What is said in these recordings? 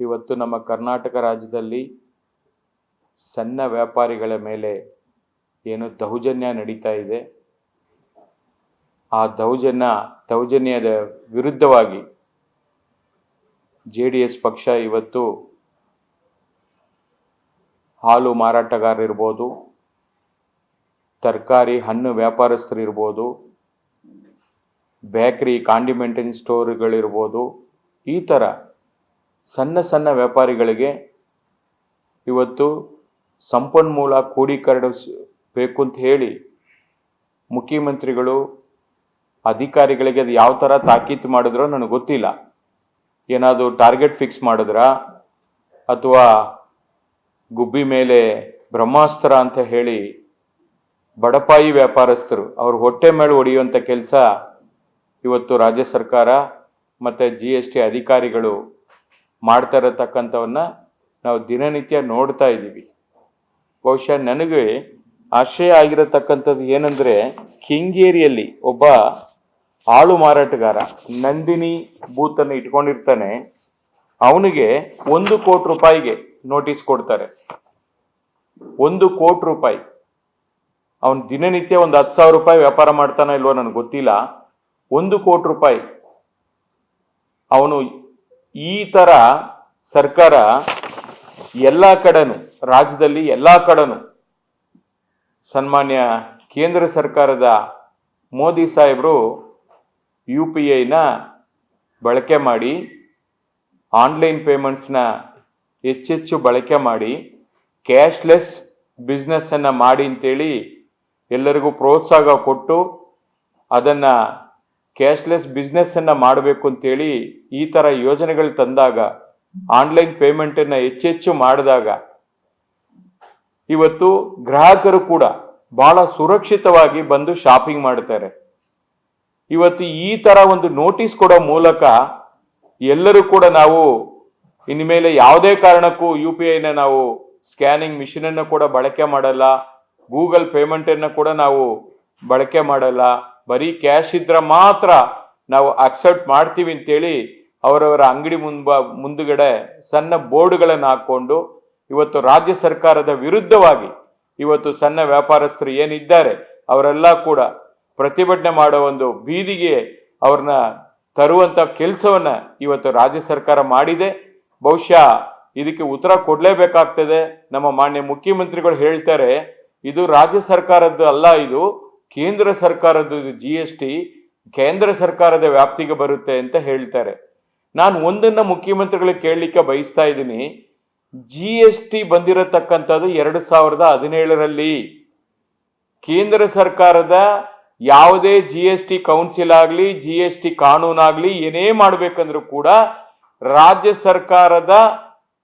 ಇವತ್ತು ನಮ್ಮ ಕರ್ನಾಟಕ ರಾಜ್ಯದಲ್ಲಿ ಸಣ್ಣ ವ್ಯಾಪಾರಿಗಳ ಮೇಲೆ ಏನು ದೌರ್ಜನ್ಯ ನಡೀತಾ ಇದೆ. ಆ ದೌರ್ಜನ್ಯ, ದೌರ್ಜನ್ಯದ ವಿರುದ್ಧವಾಗಿ ಜೆ ಡಿ ಎಸ್ ಪಕ್ಷ ಇವತ್ತು ಹಾಲು ಮಾರಾಟಗಾರರಿರ್ಬೋದು ತರಕಾರಿ ಹಣ್ಣು ವ್ಯಾಪಾರಸ್ಥರಿರ್ಬೋದು ಬೇಕ್ರಿ ಕಾಂಡಿಮೆಂಟಿನ್ ಸ್ಟೋರ್ಗಳಿರ್ಬೋದು ಈ ಥರ ಸಣ್ಣ ಸಣ್ಣ ವ್ಯಾಪಾರಿಗಳಿಗೆ ಇವತ್ತು ಸಂಪನ್ಮೂಲ ಕ್ರೋಢೀಕರಿಸಬೇಕು ಅಂತ ಹೇಳಿ ಮುಖ್ಯಮಂತ್ರಿಗಳು ಅಧಿಕಾರಿಗಳಿಗೆ ಅದು ಯಾವ ಥರ ತಾಕೀತು ಮಾಡಿದ್ರೋ ನನಗೆ ಗೊತ್ತಿಲ್ಲ. ಏನಾದರೂ ಟಾರ್ಗೆಟ್ ಫಿಕ್ಸ್ ಮಾಡಿದ್ರಾ? ಅಥವಾ ಗುಬ್ಬಿ ಮೇಲೆ ಬ್ರಹ್ಮಾಸ್ತ್ರ ಅಂತ ಹೇಳಿ ಬಡಪಾಯಿ ವ್ಯಾಪಾರಸ್ಥರು, ಅವ್ರ ಹೊಟ್ಟೆ ಮೇಲೆ ಹೊಡೆಯುವಂಥ ಕೆಲಸ ಇವತ್ತು ರಾಜ್ಯ ಸರ್ಕಾರ ಮತ್ತು ಜಿ ಎಸ್ ಟಿ ಅಧಿಕಾರಿಗಳು ಮಾಡ್ತಾ ಇರತಕ್ಕಂಥವನ್ನ ನಾವು ದಿನನಿತ್ಯ ನೋಡ್ತಾ ಇದ್ದೀವಿ. ಬಹುಶಃ ನನಗೆ ಆಶ್ರಯ ಆಗಿರತಕ್ಕಂಥದ್ದು ಏನಂದರೆ ಕೆಂಗೇರಿಯಲ್ಲಿ ಒಬ್ಬ ಹಾಳು ಮಾರಾಟಗಾರ ನಂದಿನಿ ಬೂತನ್ನು ಇಟ್ಕೊಂಡಿರ್ತಾನೆ. ಅವನಿಗೆ ಒಂದು ಕೋಟಿ ರೂಪಾಯಿಗೆ ನೋಟಿಸ್ ಕೊಡ್ತಾರೆ. ಒಂದು ಕೋಟಿ ರೂಪಾಯಿ. ಅವನು ದಿನನಿತ್ಯ ಒಂದು ಹತ್ತು ಸಾವಿರ ರೂಪಾಯಿ ವ್ಯಾಪಾರ ಮಾಡ್ತಾನ ಇಲ್ವೋ ನನಗೆ ಗೊತ್ತಿಲ್ಲ. ಒಂದು ಕೋಟಿ ರೂಪಾಯಿ. ಅವನು ಈ ಥರ ಸರ್ಕಾರ ಎಲ್ಲ ಕಡೆನು, ರಾಜ್ಯದಲ್ಲಿ ಎಲ್ಲ ಕಡೆನೂ ಸನ್ಮಾನ್ಯ ಕೇಂದ್ರ ಸರ್ಕಾರದ ಮೋದಿ ಸಾಹೇಬರು ಯು ಪಿ ಐನ ಬಳಕೆ ಮಾಡಿ, ಆನ್ಲೈನ್ ಪೇಮೆಂಟ್ಸ್ನ ಹೆಚ್ಚೆಚ್ಚು ಬಳಕೆ ಮಾಡಿ, ಕ್ಯಾಶ್ಲೆಸ್ ಬಿಸ್ನೆಸ್ಸನ್ನು ಮಾಡಿ ಅಂತೇಳಿ ಎಲ್ಲರಿಗೂ ಪ್ರೋತ್ಸಾಹ ಕೊಟ್ಟು ಅದನ್ನು ಕ್ಯಾಶ್ಲೆಸ್ ಬಿಸ್ನೆಸ್ಸನ್ನು ಮಾಡಬೇಕು ಅಂತೇಳಿ ಈ ಥರ ಯೋಜನೆಗಳು ತಂದಾಗ, ಆನ್ಲೈನ್ ಪೇಮೆಂಟನ್ನು ಹೆಚ್ಚೆಚ್ಚು ಮಾಡಿದಾಗ, ಇವತ್ತು ಗ್ರಾಹಕರು ಕೂಡ ಬಹಳ ಸುರಕ್ಷಿತವಾಗಿ ಬಂದು ಶಾಪಿಂಗ್ ಮಾಡ್ತಾರೆ ಇವತ್ತು ಈ ಥರ ಒಂದು ನೋಟಿಸ್ ಕೊಡೋ ಮೂಲಕ ಎಲ್ಲರೂ ಕೂಡ ನಾವು ಇನ್ಮೇಲೆ ಯಾವುದೇ ಕಾರಣಕ್ಕೂ ಯು ಪಿ ಐನ ನಾವು ಸ್ಕ್ಯಾನಿಂಗ್ ಮಿಷಿನನ್ನು ಕೂಡ ಬಳಕೆ ಮಾಡಲ್ಲ, ಗೂಗಲ್ ಪೇಮೆಂಟನ್ನು ಕೂಡ ನಾವು ಬಳಕೆ ಮಾಡಲ್ಲ ಬರೀ ಕ್ಯಾಶ್ ಇದ್ರೆ ಮಾತ್ರ ನಾವು ಅಕ್ಸೆಪ್ಟ್ ಮಾಡ್ತೀವಿ ಅಂತೇಳಿ ಅವರವರ ಅಂಗಡಿ ಮುಂಬ, ಮುಂದುಗಡೆ ಸಣ್ಣ ಬೋರ್ಡ್ಗಳನ್ನು ಹಾಕ್ಕೊಂಡು ಇವತ್ತು ರಾಜ್ಯ ಸರ್ಕಾರದ ವಿರುದ್ಧವಾಗಿ ಇವತ್ತು ಸಣ್ಣ ವ್ಯಾಪಾರಸ್ಥರು ಏನಿದ್ದಾರೆ ಅವರೆಲ್ಲ ಕೂಡ ಪ್ರತಿಭಟನೆ ಮಾಡೋ ಒಂದು ಬೀದಿಗೆ ಅವ್ರನ್ನ ತರುವಂಥ ಕೆಲಸವನ್ನು ಇವತ್ತು ರಾಜ್ಯ ಸರ್ಕಾರ ಮಾಡಿದೆ. ಬಹುಶಃ ಇದಕ್ಕೆ ಉತ್ತರ ಕೊಡಲೇಬೇಕಾಗ್ತದೆ. ನಮ್ಮ ಮಾನ್ಯ ಮುಖ್ಯಮಂತ್ರಿಗಳು ಹೇಳ್ತಾರೆ, ಇದು ರಾಜ್ಯ ಸರ್ಕಾರದ್ದು ಅಲ್ಲ, ಇದು ಕೇಂದ್ರ ಸರ್ಕಾರದ ಜಿ ಎಸ್ ಟಿ ಕೇಂದ್ರ ಸರ್ಕಾರದ ವ್ಯಾಪ್ತಿಗೆ ಬರುತ್ತೆ ಅಂತ ಹೇಳ್ತಾರೆ. ನಾನು ಒಂದನ್ನು ಮುಖ್ಯಮಂತ್ರಿಗಳಿಗೆ ಕೇಳಲಿಕ್ಕೆ ಬಯಸ್ತಾ ಇದ್ದೀನಿ. ಜಿ ಎಸ್ ಟಿ ಬಂದಿರತಕ್ಕಂಥದ್ದು ಎರಡು ಸಾವಿರದ ಹದಿನೇಳರಲ್ಲಿ. ಕೇಂದ್ರ ಸರ್ಕಾರದ ಯಾವುದೇ ಜಿ ಎಸ್ ಟಿ ಕೌನ್ಸಿಲ್ ಆಗಲಿ ಜಿ ಎಸ್ ಟಿ ಕಾನೂನಾಗಲಿ ಏನೇ ಮಾಡಬೇಕಂದ್ರೂ ಕೂಡ ರಾಜ್ಯ ಸರ್ಕಾರದ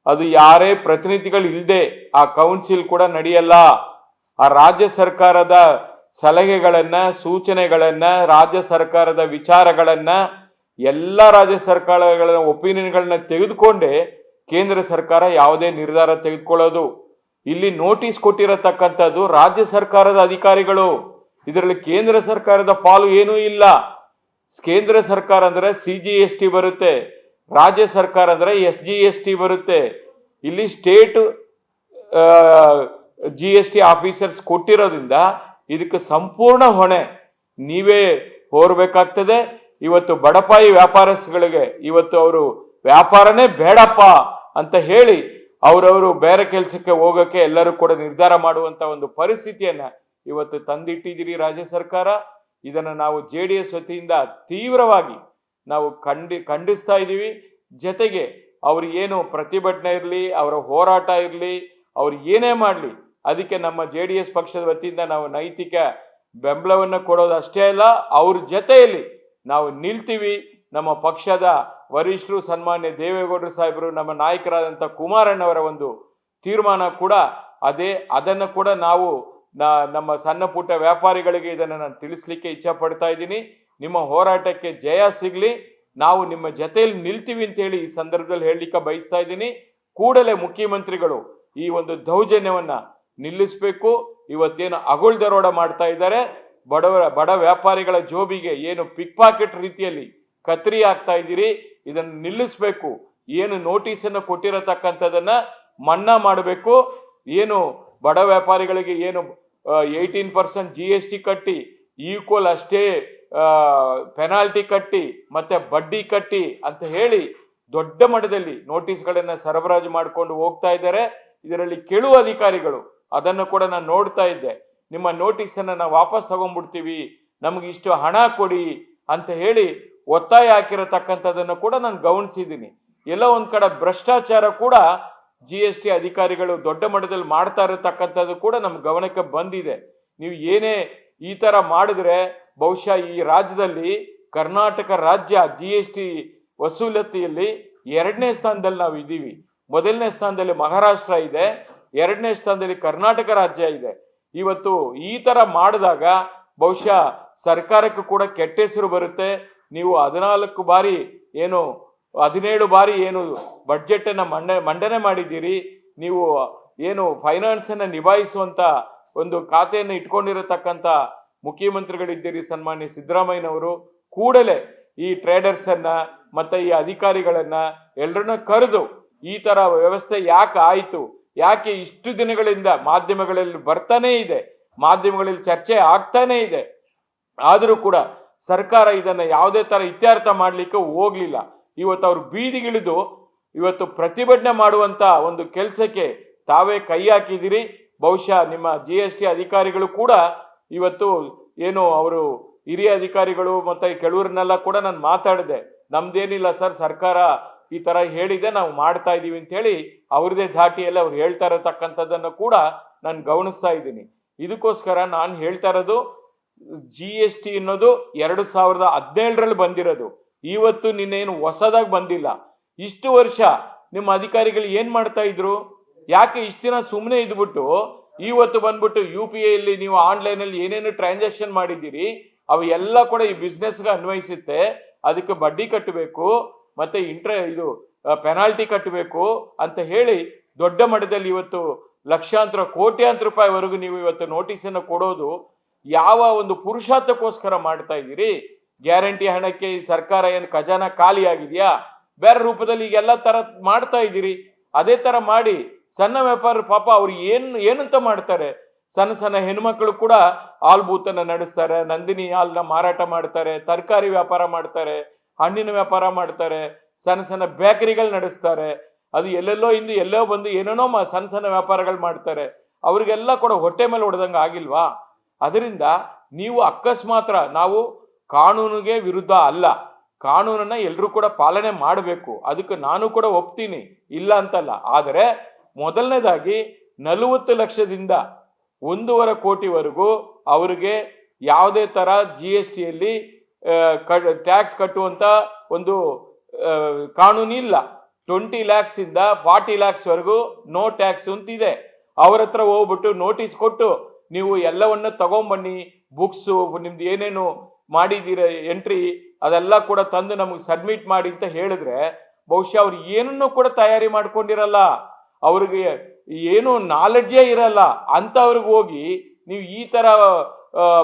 ಅದು ಯಾರೇ ಪ್ರತಿನಿಧಿಗಳು ಇಲ್ಲದೆ ಆ ಕೌನ್ಸಿಲ್ ಕೂಡ ನಡೆಯಲ್ಲ. ಆ ರಾಜ್ಯ ಸರ್ಕಾರದ ಸಲಹೆಗಳನ್ನ, ಸೂಚನೆಗಳನ್ನು, ರಾಜ್ಯ ಸರ್ಕಾರದ ವಿಚಾರಗಳನ್ನು, ಎಲ್ಲ ರಾಜ್ಯ ಸರ್ಕಾರಗಳ ಒಪಿನಿಯನ್ಗಳನ್ನ ತೆಗೆದುಕೊಂಡೇ ಕೇಂದ್ರ ಸರ್ಕಾರ ಯಾವುದೇ ನಿರ್ಧಾರ ತೆಗೆದುಕೊಳ್ಳೋದು. ಇಲ್ಲಿ ನೋಟಿಸ್ ಕೊಟ್ಟಿರತಕ್ಕಂಥದ್ದು ರಾಜ್ಯ ಸರ್ಕಾರದ ಅಧಿಕಾರಿಗಳು. ಇದರಲ್ಲಿ ಕೇಂದ್ರ ಸರ್ಕಾರದ ಪಾಲು ಏನೂ ಇಲ್ಲ. ಕೇಂದ್ರ ಸರ್ಕಾರ ಅಂದರೆ ಸಿ ಜಿ ಎಸ್ ಟಿ ಬರುತ್ತೆ. ರಾಜ್ಯ ಸರ್ಕಾರ ಅಂದರೆ ಎಸ್ ಜಿ ಎಸ್ ಟಿ ಬರುತ್ತೆ. ಇಲ್ಲಿ state G S T officers ಕೊಟ್ಟಿರೋದ್ರಿಂದ ಇದಕ್ಕೆ ಸಂಪೂರ್ಣ ಹೊಣೆ. ನೀವೇ ಹೋರ್ಬೇಕಾಗ್ತದೆ. ಇವತ್ತು ಬಡಪಾಯಿ ವ್ಯಾಪಾರಸ್ಥಗಳಿಗೆ ಇವತ್ತು ಅವರು ವ್ಯಾಪಾರನೇ ಬೇಡಪ್ಪ ಅಂತ ಹೇಳಿ ಅವರವರು ಬೇರೆ ಕೆಲಸಕ್ಕೆ ಹೋಗೋಕ್ಕೆ ಎಲ್ಲರೂ ಕೂಡ ನಿರ್ಧಾರ ಮಾಡುವಂತ ಒಂದು ಪರಿಸ್ಥಿತಿಯನ್ನ ಇವತ್ತು ತಂದಿಟ್ಟಿದ್ದೀರಿ ರಾಜ್ಯ ಸರ್ಕಾರ. ಇದನ್ನು ನಾವು ಜೆ ಡಿ ಎಸ್ ವತಿಯಿಂದ ತೀವ್ರವಾಗಿ ನಾವು ಖಂಡಿ, ಖಂಡಿಸ್ತಾ ಇದ್ದೀವಿ. ಜೊತೆಗೆ ಅವ್ರು ಏನು ಪ್ರತಿಭಟನೆ ಇರಲಿ, ಅವರ ಹೋರಾಟ ಇರಲಿ, ಅವ್ರು ಏನೇ ಮಾಡಲಿ ಅದಕ್ಕೆ ನಮ್ಮ ಜೆ ಡಿ ಎಸ್ ಪಕ್ಷದ ವತಿಯಿಂದ ನಾವು ನೈತಿಕ ಬೆಂಬಲವನ್ನು ಕೊಡೋದು ಅಷ್ಟೇ ಅಲ್ಲ, ಅವ್ರ ಜೊತೆಯಲ್ಲಿ ನಾವು ನಿಲ್ತೀವಿ. ನಮ್ಮ ಪಕ್ಷದ ವರಿಷ್ಠರು, ಸನ್ಮಾನ್ಯ ದೇವೇಗೌಡರು ಸಾಹೇಬರು, ನಮ್ಮ ನಾಯಕರಾದಂಥ ಕುಮಾರಣ್ಣವರ ಒಂದು ತೀರ್ಮಾನ ಕೂಡ ಅದೇ. ಅದನ್ನು ಕೂಡ ನಾವು ನಮ್ಮ ಸಣ್ಣ ಪುಟ್ಟ ವ್ಯಾಪಾರಿಗಳಿಗೆ ಇದನ್ನು ನಾನು ತಿಳಿಸ್ಲಿಕ್ಕೆ ಇಚ್ಛೆ ಪಡ್ತಾ ಇದ್ದೀನಿ. ನಿಮ್ಮ ಹೋರಾಟಕ್ಕೆ ಜಯ ಸಿಗಲಿ. ನಾವು ನಿಮ್ಮ ಜೊತೆಯಲ್ಲಿ ನಿಲ್ತೀವಿ ಅಂತ ಹೇಳಿ ಈ ಸಂದರ್ಭದಲ್ಲಿ ಹೇಳಲಿಕ್ಕೆ ಬಯಸ್ತಾ ಇದ್ದೀನಿ. ಕೂಡಲೇ ಮುಖ್ಯಮಂತ್ರಿಗಳು ಈ ಒಂದು ದೌರ್ಜನ್ಯವನ್ನ ನಿಲ್ಲಿಸಬೇಕು. ಇವತ್ತೇನು ಅಗುಳ್ ದರೋಡ ಮಾಡ್ತಾ ಇದ್ದಾರೆ. ಬಡವರ, ಬಡ ವ್ಯಾಪಾರಿಗಳ ಜೋಬಿಗೆ ಏನು ಪಿಕ್ ಪಾಕೆಟ್ ರೀತಿಯಲ್ಲಿ ಕತ್ರಿ ಆಗ್ತಾ ಇದ್ದೀರಿ. ಇದನ್ನು ನಿಲ್ಲಿಸಬೇಕು. ಏನು ನೋಟಿಸನ್ನು ಕೊಟ್ಟಿರತಕ್ಕಂಥದ್ದನ್ನ ಮನ್ನಾ ಮಾಡಬೇಕು. ಏನು ಬಡ ವ್ಯಾಪಾರಿಗಳಿಗೆ ಏನು eighteen percent G S T ಕಟ್ಟಿ, ಈಕ್ವಲ್ ಅಷ್ಟೇ ಪೆನಾಲ್ಟಿ ಕಟ್ಟಿ, ಮತ್ತೆ ಬಡ್ಡಿ ಕಟ್ಟಿ ಅಂತ ಹೇಳಿ ದೊಡ್ಡ ಮಟ್ಟದಲ್ಲಿ ನೋಟಿಸ್ಗಳನ್ನ ಸರಬರಾಜು ಮಾಡಿಕೊಂಡು ಹೋಗ್ತಾ ಇದ್ದಾರೆ. ಇದರಲ್ಲಿ ಕೆಳುವ ಅಧಿಕಾರಿಗಳು ಅದನ್ನು ಕೂಡ ನಾನು ನೋಡ್ತಾ ಇದ್ದೆ. ನಿಮ್ಮ ನೋಟಿಸನ್ನು ನಾವು ವಾಪಸ್ ತಗೊಂಡ್ಬಿಡ್ತೀವಿ. ನಮಗೆ ಇಷ್ಟು ಹಣ ಕೊಡಿ ಅಂತ ಹೇಳಿ ಒತ್ತಾಯ ಹಾಕಿರತಕ್ಕಂಥದ್ದನ್ನು ಕೂಡ ನಾನು ಗಮನಿಸಿದ್ದೀನಿ ಎಲ್ಲ ಒಂದು ಕಡೆ ಭ್ರಷ್ಟಾಚಾರ ಕೂಡ ಜಿ ಎಸ್ ಟಿ ಅಧಿಕಾರಿಗಳು ದೊಡ್ಡ ಮಟ್ಟದಲ್ಲಿ ಮಾಡ್ತಾ ಇರತಕ್ಕಂಥದ್ದು ಕೂಡ ನಮ್ಮ ಗಮನಕ್ಕೆ ಬಂದಿದೆ. ನೀವು ಏನೇ ಈ ಥರ ಮಾಡಿದ್ರೆ ಬಹುಶಃ ಈ ರಾಜ್ಯದಲ್ಲಿ ಕರ್ನಾಟಕ ರಾಜ್ಯ ಜಿ ಎಸ್ ಟಿ ವಸೂಲತಿಯಲ್ಲಿ ಎರಡನೇ ಸ್ಥಾನದಲ್ಲಿ ನಾವು ಇದ್ದೀವಿ. ಮೊದಲನೇ ಸ್ಥಾನದಲ್ಲಿ ಮಹಾರಾಷ್ಟ್ರ ಇದೆ. ಎರಡನೇ ಸ್ಥಾನದಲ್ಲಿ ಕರ್ನಾಟಕ ರಾಜ್ಯ ಇದೆ. ಇವತ್ತು ಈ ತರ ಮಾಡಿದಾಗ ಬಹುಶಃ ಸರ್ಕಾರಕ್ಕೂ ಕೂಡ ಕೆಟ್ಟ ಹೆಸರು ಬರುತ್ತೆ. ನೀವು ಹದಿನಾಲ್ಕು ಬಾರಿ ಏನು, ಹದಿನೇಳು ಬಾರಿ ಏನು ಬಡ್ಜೆಟ್ ಅನ್ನ ಮಂಡ ಮಂಡನೆ ಮಾಡಿದ್ದೀರಿ. ನೀವು ಏನು ಫೈನಾನ್ಸ್ ನಿಭಾಯಿಸುವಂಥ ಒಂದು ಖಾತೆಯನ್ನು ಇಟ್ಕೊಂಡಿರತಕ್ಕಂತ ಮುಖ್ಯಮಂತ್ರಿಗಳಿದ್ದೀರಿ ಸನ್ಮಾನ್ಯ ಸಿದ್ದರಾಮಯ್ಯನವರು. ಕೂಡಲೇ ಈ ಟ್ರೇಡರ್ಸ್ ಮತ್ತು ಈ ಅಧಿಕಾರಿಗಳನ್ನ ಎಲ್ಲರನ್ನ ಕರೆದು ಈ ತರ ವ್ಯವಸ್ಥೆ ಯಾಕೆ ಆಯ್ತು ಯಾಕೆ ಇಷ್ಟು ದಿನಗಳಿಂದ ಮಾಧ್ಯಮಗಳಲ್ಲಿ ಬರ್ತಾನೇ ಇದೆ, ಮಾಧ್ಯಮಗಳಲ್ಲಿ ಚರ್ಚೆ ಆಗ್ತಾನೇ ಇದೆ. ಆದರೂ ಕೂಡ ಸರ್ಕಾರ ಇದನ್ನ ಯಾವುದೇ ತರ ಇತ್ಯರ್ಥ ಮಾಡಲಿಕ್ಕೆ ಹೋಗಲಿಲ್ಲ. ಇವತ್ತು ಅವರು ಬೀದಿಗಿಳಿದು ಇವತ್ತು ಪ್ರತಿಭಟನೆ ಮಾಡುವಂತ ಒಂದು ಕೆಲಸಕ್ಕೆ ತಾವೇ ಕೈ ಹಾಕಿದಿರಿ. ಬಹುಶಃ ನಿಮ್ಮ ಜಿ ಎಸ್ ಟಿ ಅಧಿಕಾರಿಗಳು ಕೂಡ ಇವತ್ತು ಏನು ಅವರು ಹಿರಿಯ ಅಧಿಕಾರಿಗಳು ಮತ್ತೆ ಕೆಲವರನ್ನೆಲ್ಲ ಕೂಡ ನಾನು ಮಾತಾಡಿದೆ. ನಮ್ದೇನಿಲ್ಲ ಸರ್, ಸರ್ಕಾರ ಈ ಥರ ಹೇಳಿದೆ ನಾವು ಮಾಡ್ತಾ ಇದ್ದೀವಿ ಅಂತ ಹೇಳಿ ಅವ್ರದೇ ಧಾಟಿಯಲ್ಲಿ ಅವ್ರು ಹೇಳ್ತಾ ಇರತಕ್ಕಂಥದ್ದನ್ನು ಕೂಡ ನಾನು ಗಮನಿಸ್ತಾ ಇದ್ದೀನಿ. ಇದಕ್ಕೋಸ್ಕರ ನಾನು ಹೇಳ್ತಾ ಇರೋದು ಜಿ ಎಸ್ ಟಿ ಅನ್ನೋದು ಎರಡು ಸಾವಿರದ ಹದಿನೇಳರಲ್ಲಿ ಬಂದಿರೋದು. ಇವತ್ತು ನಿನ್ನೇನು ಹೊಸದಾಗಿ ಬಂದಿಲ್ಲ. ಇಷ್ಟು ವರ್ಷ ನಿಮ್ಮ ಅಧಿಕಾರಿಗಳು ಏನು ಮಾಡ್ತಾ ಇದ್ರು? ಯಾಕೆ ಇಷ್ಟು ದಿನ ಸುಮ್ಮನೆ ಇದ್ಬಿಟ್ಟು, ಇವತ್ತು ಬಂದ್ಬಿಟ್ಟು ಯು ಪಿ ಐಲಿ ನೀವು ಆನ್ಲೈನಲ್ಲಿ ಏನೇನು ಟ್ರಾನ್ಸಾಕ್ಷನ್ ಮಾಡಿದ್ದೀರಿ, ಅವು ಎಲ್ಲ ಕೂಡ ಈ ಬಿಸ್ನೆಸ್ಗೆ ಅನ್ವಯಿಸುತ್ತೆ. ಅದಕ್ಕೆ ಬಡ್ಡಿ ಕಟ್ಟಬೇಕು. ಮತ್ತೆ ಇಂಟ್ರ ಇದು ಪೆನಾಲ್ಟಿ ಕಟ್ಟಬೇಕು ಅಂತ ಹೇಳಿ ದೊಡ್ಡ ಮಟ್ಟದಲ್ಲಿ ಇವತ್ತು ಲಕ್ಷಾಂತರ, ಕೋಟ್ಯಾಂತರ ರೂಪಾಯಿವರೆಗೂ ನೀವು ಇವತ್ತು ನೋಟಿಸನ್ನು ಕೊಡೋದು ಯಾವ ಒಂದು ಪುರುಷಾರ್ಥಕ್ಕೋಸ್ಕರ ಮಾಡ್ತಾ ಇದ್ದೀರಿ? ಗ್ಯಾರಂಟಿ ಹಣಕ್ಕೆ ಈ ಸರ್ಕಾರ ಏನು ಖಜಾನ ಖಾಲಿ ಆಗಿದೆಯಾ ಬೇರೆ ರೂಪದಲ್ಲಿ ಈಗೆಲ್ಲ ಥರ ಮಾಡ್ತಾ ಇದ್ದೀರಿ. ಅದೇ ಥರ ಮಾಡಿ ಸಣ್ಣ ವ್ಯಾಪಾರ ಪಾಪ ಅವ್ರು ಏನು, ಏನಂತ ಮಾಡ್ತಾರೆ? ಸಣ್ಣ ಸಣ್ಣ ಹೆಣ್ಮಕ್ಳು ಕೂಡ ಹಾಲ್ ಬೂತನ್ನ ನಡೆಸ್ತಾರೆ, ನಂದಿನಿ ಹಾಲನ್ನ ಮಾರಾಟ ಮಾಡ್ತಾರೆ, ತರಕಾರಿ ವ್ಯಾಪಾರ ಮಾಡ್ತಾರೆ. ಹಣ್ಣಿನ ವ್ಯಾಪಾರ ಮಾಡ್ತಾರೆ, ಸಣ್ಣ ಸಣ್ಣ ಬೇಕರಿಗಳು ನಡೆಸ್ತಾರೆ, ಅದು ಎಲ್ಲೆಲ್ಲೋ ಇಂದು ಎಲ್ಲೋ ಬಂದು ಏನೇನೋ ಸಣ್ಣ ಸಣ್ಣ ವ್ಯಾಪಾರಗಳು ಮಾಡ್ತಾರೆ, ಅವರಿಗೆಲ್ಲ ಕೂಡ ಹೊಟ್ಟೆ ಮೇಲೆ ಹೊಡೆದಂಗೆ ಆಗಿಲ್ವಾ? ಅದರಿಂದ ನೀವು ಅಕಸ್ಮಾತ್ರ ನಾವು ಕಾನೂನಿಗೆ ವಿರುದ್ಧ ಅಲ್ಲ, ಕಾನೂನನ್ನ ಎಲ್ಲರೂ ಕೂಡ ಪಾಲನೆ ಮಾಡಬೇಕು, ಅದಕ್ಕೆ ನಾನು ಕೂಡ ಒಪ್ತೀನಿ, ಇಲ್ಲ ಅಂತಲ್ಲ. ಆದರೆ ಮೊದಲನೇದಾಗಿ ನಲವತ್ತು ಲಕ್ಷದಿಂದ ಒಂದೂವರೆ ಕೋಟಿವರೆಗೂ ಅವರಿಗೆ ಯಾವುದೇ ಥರ ಜಿ ಎಸ್ ಟಿಯಲ್ಲಿ ಟ್ಯಾಕ್ಸ್ ಕಟ್ಟುವಂಥ ಒಂದು ಕಾನೂನು ಕಾನೂನಿಲ್ಲ ಟ್ವೆಂಟಿ ಲ್ಯಾಕ್ಸಿಂದ ಫಾರ್ಟಿ ಲ್ಯಾಕ್ಸ್ವರೆಗೂ ನೋ ಟ್ಯಾಕ್ಸ್ ಅಂತಿದೆ ಅವ್ರ ಹತ್ರ ಹೋಗ್ಬಿಟ್ಟು ನೋಟಿಸ್ ಕೊಟ್ಟು ನೀವು ಎಲ್ಲವನ್ನ ತಗೊಂಬನ್ನಿ, ಬುಕ್ಸು, ನಿಮ್ದು ಏನೇನು ಮಾಡಿದ್ದೀರ ಎಂಟ್ರಿ ಅದೆಲ್ಲ ಕೂಡ ತಂದು ನಮಗೆ ಸಬ್ಮಿಟ್ ಮಾಡಿ ಅಂತ ಹೇಳಿದ್ರೆ ಬಹುಶಃ ಅವ್ರು ಏನನ್ನೂ ಕೂಡ ತಯಾರಿ ಮಾಡ್ಕೊಂಡಿರಲ್ಲ. ಅವ್ರಿಗೆ ಏನು ನಾಲೆಡ್ಜೇ ಇರಲ್ಲ. ಅಂಥವ್ರಿಗೆ ಹೋಗಿ ನೀವು ಈ ಥರ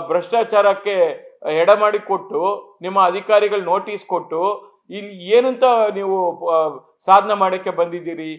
ಭ್ರಷ್ಟಾಚಾರಕ್ಕೆ ಎಡ ಮಾಡಿ ಕೊಟ್ಟು ನಿಮ್ಮ ಅಧಿಕಾರಿಗಳು ನೋಟಿಸ್ ಕೊಟ್ಟು ಇಲ್ಲಿ ಏನಂತ ನೀವು ಸಾಧನೆ ಮಾಡೋಕ್ಕೆ ಬಂದಿದ್ದೀರಿ?